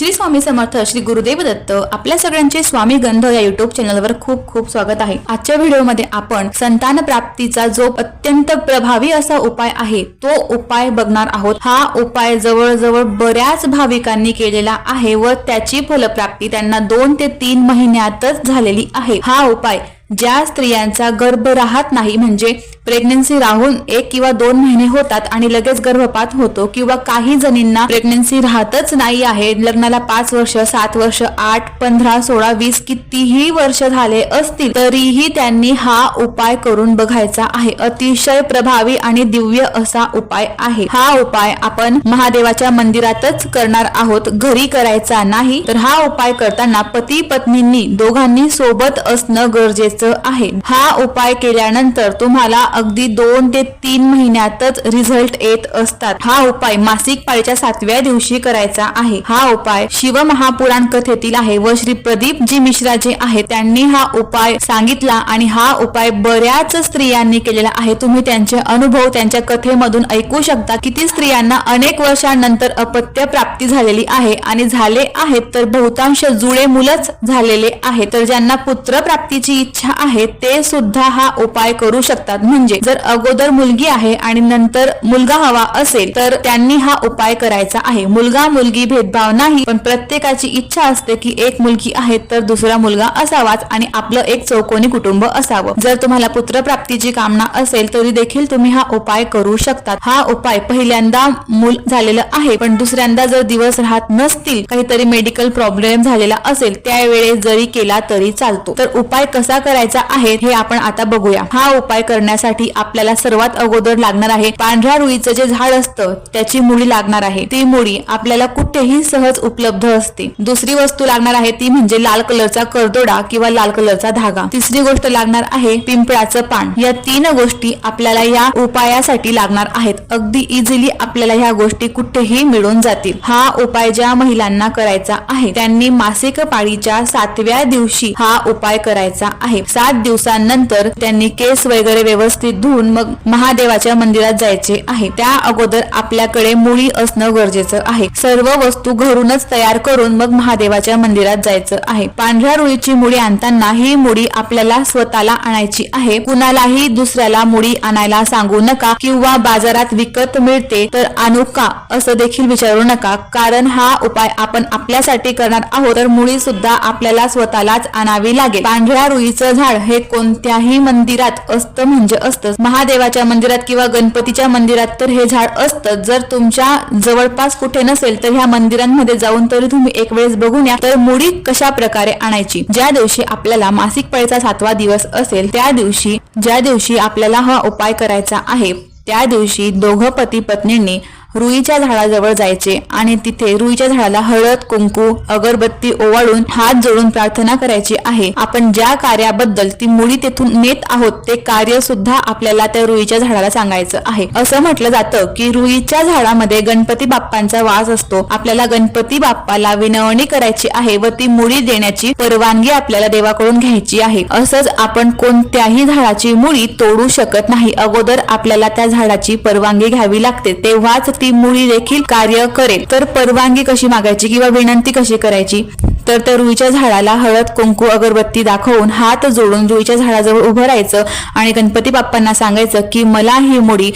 श्री स्वामी समर्थ श्री गुरुदेव दत्त आपल्या सगळ्यांचे स्वामी गंध या युट्यूब चॅनलवर खूप खूप स्वागत आहे. आजच्या व्हिडिओमध्ये आपण संतान प्राप्तीचा जो अत्यंत प्रभावी असा उपाय आहे तो उपाय बघणार आहोत. हा उपाय जवळजवळ बऱ्याच भाविकांनी केलेला आहे व त्याची फलप्राप्ती त्यांना दोन ते तीन महिन्यातच झालेली आहे. हा उपाय ज्या स्त्रियांचा गर्भ राहत नाही म्हणजे प्रेग्नन्सी राहून एक किंवा दोन महिने होतात आणि लगेच गर्भपात होतो किंवा काही जणींना प्रेग्नन्सी राहतच नाही आहे लग्नाला पाच वर्ष सात वर्ष आठ पंधरा सोळा वीस कितीही वर्ष झाले असतील तरीही त्यांनी हा उपाय करून बघायचा आहे. अतिशय प्रभावी आणि दिव्य असा उपाय आहे. हा उपाय आपण महादेवाच्या मंदिरातच करणार आहोत. घरी करायचा नाही तर हा उपाय करताना पती पत्नींनी दोघांनी सोबत असणं गरजेचं आहे. हा उपाय केल्यानंतर तुम्हाला अगदी दोन ते तीन महिन्यातच रिझल्ट येत असतात. हा उपाय मासिक पाळीच्या सातव्या दिवशी करायचा आहे. हा उपाय शिवमहापुराण कथेतील आहे व श्री प्रदीप जी मिश्रा जे आहे त्यांनी हा उपाय सांगितला आणि हा उपाय बऱ्याच स्त्रियांनी केलेला आहे. तुम्ही त्यांचे अनुभव त्यांच्या कथेमधून ऐकू शकता. किती स्त्रियांना अनेक वर्षांनंतर अपत्य प्राप्ती झालेली आहे आणि झाले आहेत तर बहुतांश जुळे मुलंच झालेले आहे तर ज्यांना पुत्र प्राप्तीची इच्छा आहे ते सुद्धा हा उपाय करू शकतात. म्हणजे जर अगोदर मुलगी आहे आणि नंतर मुलगा हवा असेल तर त्यांनी हा उपाय करायचा आहे. मुलगा मुलगी भेदभाव नाही पण प्रत्येकाची इच्छा असते की एक मुलगी आहे तर दुसरा मुलगा असावाच आणि आपलं एक चौकोनी कुटुंब असावं. जर तुम्हाला पुत्र प्राप्तीची कामना असेल तरी देखील तुम्ही हा उपाय करू शकतात. हा उपाय पहिल्यांदा मूल झालेलं आहे पण दुसऱ्यांदा जर दिवस राहत नसतील काहीतरी मेडिकल प्रॉब्लेम झालेला असेल त्यावेळेस जरी केला तरी चालतो. तर उपाय कसा करायचा? आहे हे आपण आता बघूया. हा उपाय करण्यासाठी आपल्याला सर्वात अगोदर लागणार आहे पांढऱ्या रुईचं जे झाड असतं त्याची मुळी लागणार आहे. ती मुळी आपल्याला कुठेही सहज उपलब्ध असते. दुसरी वस्तू लागणार आहे ती म्हणजे लाल कलरचा करदोडा किंवा लाल कलरचा धागा. तिसरी गोष्ट लागणार आहे पिंपळाचं पान. या तीन गोष्टी आपल्याला या उपायासाठी लागणार आहेत. अगदी इझिली आपल्याला ह्या गोष्टी कुठेही मिळून जातील. हा उपाय ज्या महिलांना करायचा आहे त्यांनी मासिक पाळीच्या सातव्या दिवशी हा उपाय करायचा आहे. सात दिवसांनंतर त्यांनी केस वगैरे व्यवस्थित धुवून मग महादेवाच्या मंदिरात जायचे आहे. त्या अगोदर आपल्याकडे मुळी असणं गरजेचं आहे. सर्व वस्तू घरूनच तयार करून मग महादेवाच्या मंदिरात जायचं आहे. पांढऱ्या रुळीची मुळी आणताना ही मुळी आपल्याला स्वतःला आणायची आहे. कुणालाही दुसऱ्याला मुळी आणायला सांगू नका किंवा बाजारात विकत मिळते तर आणू का? असं देखील विचारू नका. कारण हा उपाय आपण आपल्यासाठी करणार आहोत. तर मुळी सुद्धा आपल्याला स्वतःलाच आणावी लागेल. पांढऱ्या रुईचं झाड हे कोणत्याही मंदिरात असतं म्हणजे असतं महादेवाच्या मंदिरात किंवा गणपतीच्या मंदिरात तर हे झाड असतं. जर तुमच्या जवळपास कुठे नसेल तर ह्या मंदिरांमध्ये जाऊन तरी तुम्ही एक वेळेस बघून या. तर मुडी कशा प्रकारे आणायची? ज्या दिवशी आपल्याला मासिक पळीचा सातवा दिवस असेल त्या दिवशी ज्या दिवशी आपल्याला हा उपाय करायचा आहे त्या दिवशी दोघं पती पत्नींनी रुईच्या झाडाजवळ जायचे आणि तिथे रुईच्या झाडाला हळद कुंकू अगरबत्ती ओवाळून हात जोडून प्रार्थना करायची आहे. आपण ज्या कार्याबद्दल ती मुळी तेथून नेत आहोत ते कार्य सुद्धा आपल्याला त्या रुईच्या झाडाला सांगायचं आहे. असं म्हटलं जातं की रुईच्या झाडामध्ये गणपती बाप्पांचा वास असतो. आपल्याला गणपती बाप्पाला विनवणी करायची आहे व ती मुळी देण्याची परवानगी आपल्याला देवाकडून घ्यायची आहे. असंच आपण कोणत्याही झाडाची मुळी तोडू शकत नाही. अगोदर आपल्याला त्या झाडाची परवानगी घ्यावी लागते. तेव्हाच ती मुळी देखील कार्य करेल. तर परवानगी कशी मागायची किंवा विनंती कशी करायची? तर त्या रुईच्या झाडाला हळद कुंकू अगरबत्ती दाखवून हात जोडून रुईच्या झाडाजवळ उभं राहायचं आणि गणपती बाप्पांना सांगायचं की मला ही मुळी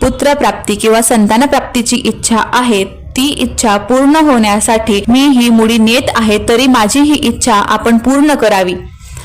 पुत्रप्राप्ती किंवा संतान प्राप्तीची इच्छा आहे. ती इच्छा पूर्ण होण्यासाठी मी ही मुळी नेत आहे तरी माझी ही इच्छा आपण पूर्ण करावी.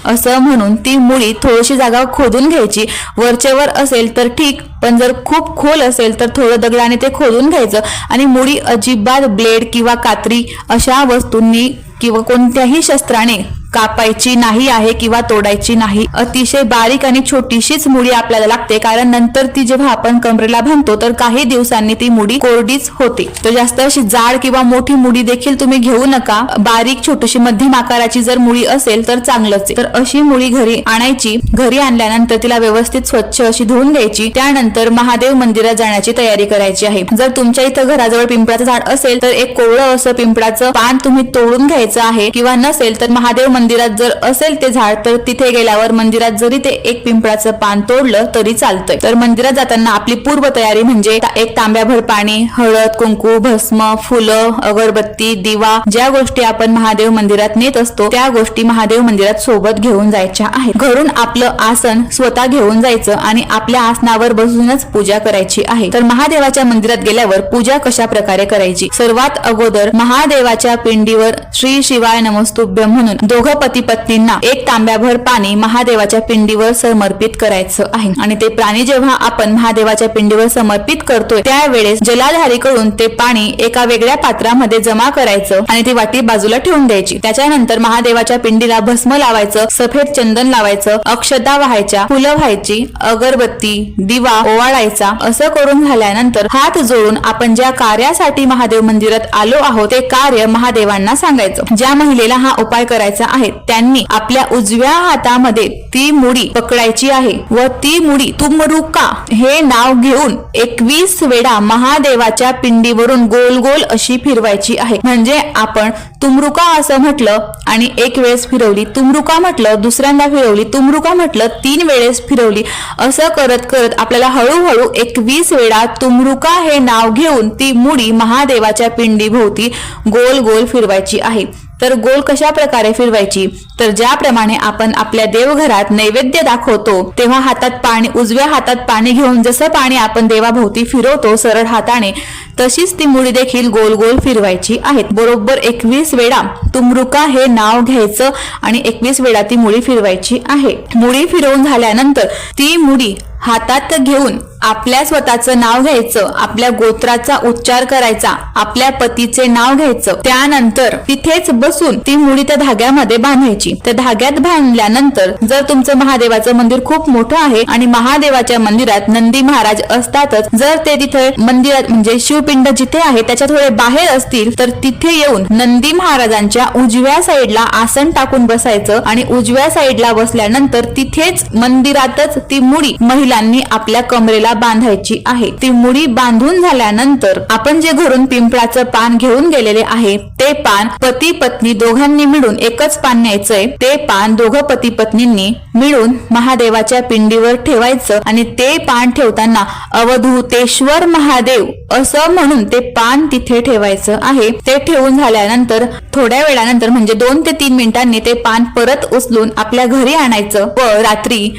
असं म्हणून ती मुळी थोडीशी जागा खोदून घ्यायची. वरचेवर असेल तर ठीक पण जर खूप खोल असेल तर थोडं दगडाने ते खोदून घ्यायचं. आणि मुळी अजिबात ब्लेड किंवा कात्री अशा वस्तूंनी किंवा कोणत्याही शस्त्राने कापायची नाही आहे किंवा तोडायची नाही. अतिशय बारीक आणि छोटीशीच मुडी आपल्याला लागते. कारण नंतर ती जेव्हा आपण कमरेला बांधतो तर काही दिवसांनी ती मुडी कोरडीच होते. तर जास्त अशी जाड किंवा मोठी मुडी देखील तुम्ही घेऊ नका. बारीक छोटीशी मध्यम आकाराची जर मुळी असेल तर चांगलंच आहे. तर अशी मुळी घरी आणायची. घरी आणल्यानंतर तिला व्यवस्थित स्वच्छ अशी धुवून घ्यायची. त्यानंतर महादेव मंदिरात जाण्याची तयारी करायची आहे. जर तुमच्या इथं घराजवळ पिंपळाचं झाड असेल तर एक कोवळं असं पिंपळाचं पान तुम्ही तोडून घ्यायचं आहे. किंवा नसेल तर महादेव मंदिरात जर असेल ते झाड तर तिथे गेल्यावर मंदिरात जरी ते एक पिंपळाचं पान तोडलं तरी चालतंय. तर मंदिरात जाताना आपली पूर्व तयारी म्हणजे एक तांब्याभर पाणी हळद कुंकू भस्म फुलं अगरबत्ती दिवा ज्या गोष्टी आपण महादेव मंदिरात नेत असतो त्या गोष्टी महादेव मंदिरात सोबत घेऊन जायच्या आहेत. घरून आपलं आसन स्वतः घेऊन जायचं आणि आपल्या आसनावर बसूनच पूजा करायची आहे. तर महादेवाच्या मंदिरात गेल्यावर पूजा कशा प्रकारे करायची? सर्वात अगोदर महादेवाच्या पिंडीवर श्री शिवाय नमस्तुभ्य म्हणून दोघ पती पत्नींना एक तांब्याभर पाणी महादेवाच्या पिंडीवर समर्पित करायचं आहे. आणि ते प्राणी जेव्हा आपण महादेवाच्या पिंडीवर समर्पित करतोय त्यावेळेस जलाधारीकडून ते पाणी एका वेगळ्या पात्रामध्ये जमा करायचं आणि ती वाटी बाजूला ठेवून द्यायची. त्याच्यानंतर महादेवाच्या पिंडीला भस्म लावायचं सफेद चंदन लावायचं अक्षता व्हायच्या फुलं व्हायची अगरबत्ती दिवा ओवाळायचा असं करून झाल्यानंतर हात जोडून आपण ज्या कार्यासाठी महादेव मंदिरात आलो आहोत ते कार्य महादेवांना सांगायचं. ज्या महिलेला हा उपाय करायचा आहेत. त्यांनी आपल्या उजव्या हातामध्ये ती मुडी पकडायची आहे व ती मुडी तुमरुका हे नाव घेऊन एकवीस वेळा महादेवाच्या पिंडीवरून गोल गोल अशी फिरवायची आहे. म्हणजे आपण तुमरुका असं म्हटलं आणि एक वेळेस फिरवली तुमरुका म्हटलं दुसऱ्यांदा फिरवली तुमरुका म्हटलं तीन वेळेस फिरवली असं करत करत आपल्याला हळूहळू एकवीस वेळा तुमरुका हे नाव घेऊन ती मुडी महादेवाच्या पिंडीभोवती गोल गोल फिरवायची आहे. तर गोल कशा प्रकारे फिरवायची? तर ज्याप्रमाणे आपण आपल्या देवघरात नैवेद्य दाखवतो तेव्हा हातात पाणी उजव्या हातात पाणी घेऊन जसं पाणी आपण देवाभोवती फिरवतो सरळ हाताने तशीच ती मुळी देखील गोल गोल फिरवायची आहेत. बरोबर एकवीस वेळा तुमरुका हे नाव घ्यायचं आणि एकवीस वेळा ती मुळी फिरवायची आहे. मुळी फिरवून झाल्यानंतर ती मुडी हातात घेऊन आपल्या स्वतःचं नाव घ्यायचं आपल्या गोत्राचा उच्चार करायचा आपल्या पतीचे नाव घ्यायचं. त्यानंतर तिथेच बसून ती मुडी त्या धाग्यामध्ये बांधायची. त्या धाग्यात बांधल्यानंतर जर तुमचं महादेवाचं मंदिर खूप मोठं आहे आणि महादेवाच्या मंदिरात नंदी महाराज असतातच जर ते तिथे मंदिरात म्हणजे शिवपिंड जिथे आहे त्याच्या थोडे बाहेर असतील तर तिथे येऊन नंदी महाराजांच्या उजव्या साईडला आसन टाकून बसायचं आणि उजव्या साईडला बसल्यानंतर तिथेच मंदिरातच ती मुडी त्यांनी आपल्या कमरेला बांधायची आहे. ती मुडी बांधून झाल्यानंतर आपण जे घरून पिंपळाचं पान घेऊन गेलेले आहे ते पान पती पत्नी दोघांनी मिळून एकच पान न्यायचंय. ते पान दोघं पती पत्नींनी मिळून महादेवाच्या पिंडीवर ठेवायचं आणि ते पान ठेवताना अवधूतेश्वर महादेव असं म्हणून ते पान तिथे ठेवायचं आहे. ते ठेवून झाल्यानंतर थोड्या वेळानंतर म्हणजे दोन ते तीन मिनिटांनी ते पान परत उचलून आपल्या घरी आणायचं व रात्री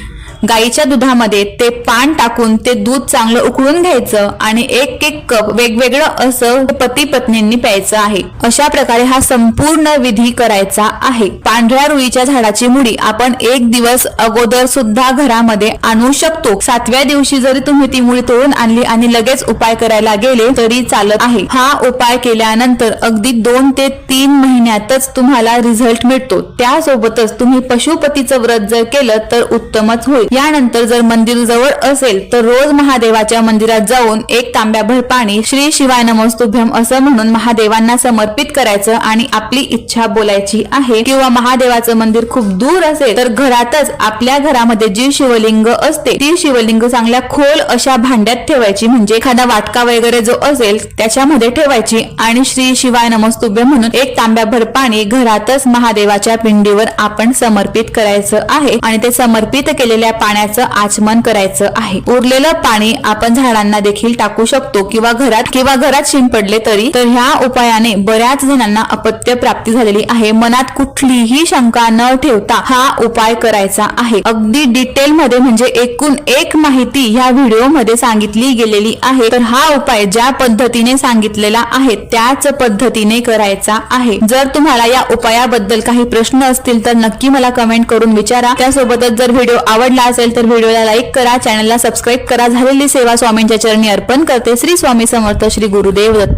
गाईच्या दुधामध्ये ते पान टाकून ते दूध चांगलं उकळून घ्यायचं आणि एक एक कप वेगवेगळं असं पती पत्नींनी प्यायचं आहे. अशा प्रकारे हा संपूर्ण विधी करायचा आहे. पांढऱ्या रुईच्या झाडाची मुडी आपण एक दिवस अगोदर सुद्धा घरामध्ये आणू शकतो. सातव्या दिवशी जरी तुम्ही ती मुळी तोडून आणली आणि लगेच उपाय करायला गेले तरी चालत आहे. हा उपाय केल्यानंतर अगदी दोन ते तीन महिन्यातच तुम्हाला रिझल्ट मिळतो. त्यासोबतच तुम्ही पशुपतीचं व्रत जर केलं तर उत्तमच होईल. यानंतर जर मंदिर जवळ असेल तर रोज महादेवाच्या मंदिरात जाऊन एक तांब्याभर पाणी श्री शिवाय नमस्तुभ्यम असं म्हणून महादेवांना समर्पित करायचं आणि आपली इच्छा बोलायची आहे. किंवा महादेवाचं मंदिर खूप दूर असेल तर घरातच आपल्या घरामध्ये जी शिवलिंग असते ती शिवलिंग चांगल्या खोल अशा भांड्यात ठेवायची. म्हणजे एखादा वाटका वगैरे जो असेल त्याच्यामध्ये ठेवायची. आणि श्री शिवाय नमस्तुभ्य म्हणून एक तांब्याभर पाणी घरातच महादेवाच्या पिंडीवर आपण समर्पित करायचं आहे. आणि ते समर्पित केलेल्या पाण्याचं आचमन करायचं आहे. उरलेलं पाणी आपण झाडांना देखील टाकू शकतो किंवा घरात किंवा घरात शिंपडले तरी. तर ह्या उपायाने बऱ्याच जणांना अपत्य प्राप्ती झालेली आहे. मनात कुठलीही कुठलीही शंका न ठेवता हा उपाय करायचा आहे. अगदी डिटेल मध्ये म्हणजे एकूण एक माहिती ह्या व्हिडिओमध्ये सांगितली गेलेली आहे. तर हा उपाय ज्या पद्धतीने सांगितलेला आहे त्याच पद्धतीने करायचा आहे. जर तुम्हाला या उपायाबद्दल काही प्रश्न असतील तर नक्की मला कमेंट करून विचारा. त्यासोबतच जर व्हिडिओ आवडला असेल तर व्हिडिओला लाईक करा चॅनलला सबस्क्राईब करा. झालेली सेवा स्वामींच्या चरणी अर्पण करते श्री स्वामी समर्थ श्री गुरुदेव दत्त.